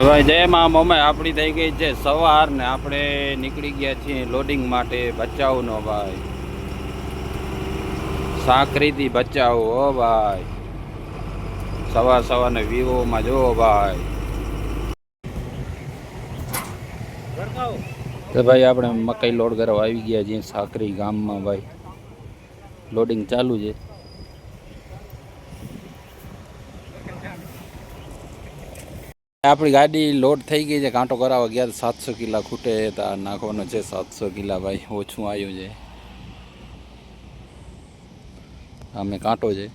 ભાઈ જય મા મમ્મી આપણી થઈ ગઈ છે સવાર ને આપણે નીકળી ગયા છીએ લોડિંગ માટે બચાવનો ભાઈ. સાકરીથી બચાવ હો ભાઈ. સવાર સવારને વિવોમાં જો ભાઈ. તો ભાઈ આપણે મકાઈ લોડ કરવા આવી ગયા છીએ સાકરી ગામમાં ભાઈ. લોડિંગ ચાલુ છે. આપણી ગાડી લોડ થઈ ગઈ છે, કાંટો કરાવવા ગયા સાતસો કિલા ખૂટે તો નાખવાનો છે સાતસો કિલા ભાઈ, ઓછું આવ્યું છે. અમે કાંટો છે.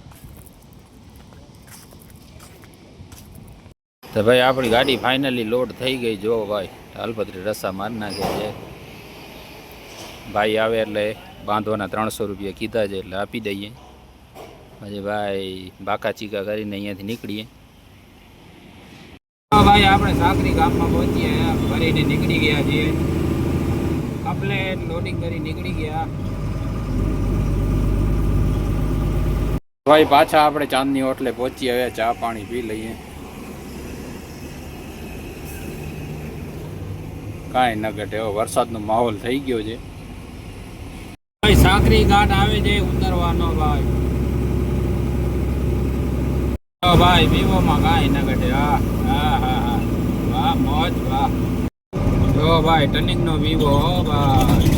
તો ભાઈ, આપણી ગાડી ફાઇનલી લોડ થઈ ગઈ, જો ભાઈ તાલપત્રી રસ્સા મારી નાખે છે. ભાઈ આવે એટલે બાંધવાના ત્રણસો રૂપિયા કીધા છે, એટલે આપી દઈએ. પછી ભાઈ, બાકા ચીકા કરીને અહીંયાથી નીકળીએ. હા ભાઈ, આપણે સાકરી ગામમાં પહોંચીએ ફરીને નીકળી ગયા છીએ. કમ્પ્લેટ લોડિંગ કરી નીકળી ગયા. ભાઈ, પાછા આપણે ચાંદની હોટલે પહોંચી હવે ચા પાણી પી લઈએ. કાંઈ ન ઘટે. એવો વરસાદનો માહોલ થઈ ગયો છે. ભાઈ સાકરી ઘાટ આવે છે ઉતરવાનો ભાઈ. ભાઈ, વિવોમાં કાંઈ ન ઘટે. હા હા. મોજ વાહ. જો ભાઈ ટર્નિંગનો વિવો હો ભાઈ.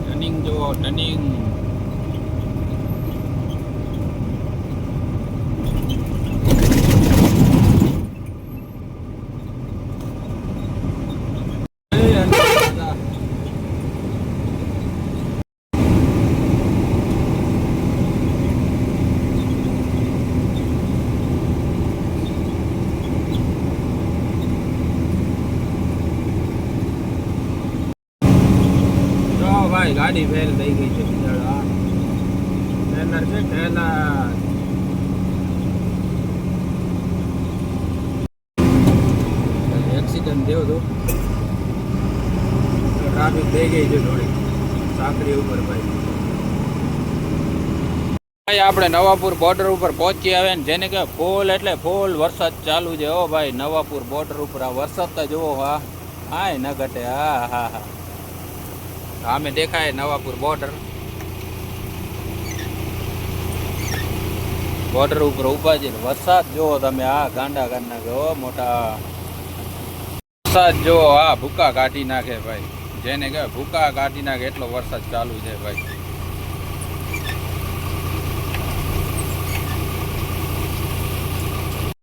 ટર્નિંગ જો ટર્નિંગ જો ભાઈ, ગાડી ફેલ થઈ ગઈ છે ટ્રેલર છે ટ્રેલર એક્સિડન્ટ થયો હતો ટ્રાફિક થઈ ગઈ છે થોડી. સાંકડી ઉપર ભાઈ. ભાઈ, આપણે નવાપુર બોર્ડર ઉપર પહોંચી આવે ને જેને કે ફૂલ એટલે ફૂલ વરસાદ ચાલુ છે. ઓ ભાઈ, નવાપુર બોર્ડર ઉપર આ વરસાદ તો જુઓ હા. હાય ન ઘટે, હા હા હા. સામે દેખાય નવાપુર બોર્ડર બોર્ડર ઉપર ઊભા છે. વરસાદ જુઓ તમે, આ ગાંડા ગાંડા હો મોટા. વરસાદ જુઓ, આ ભૂકા કાઢી નાખે ભાઈ. જેને કહેવાય ભૂકા કાઢી નાખે, એટલો વરસાદ ચાલુ છે ભાઈ.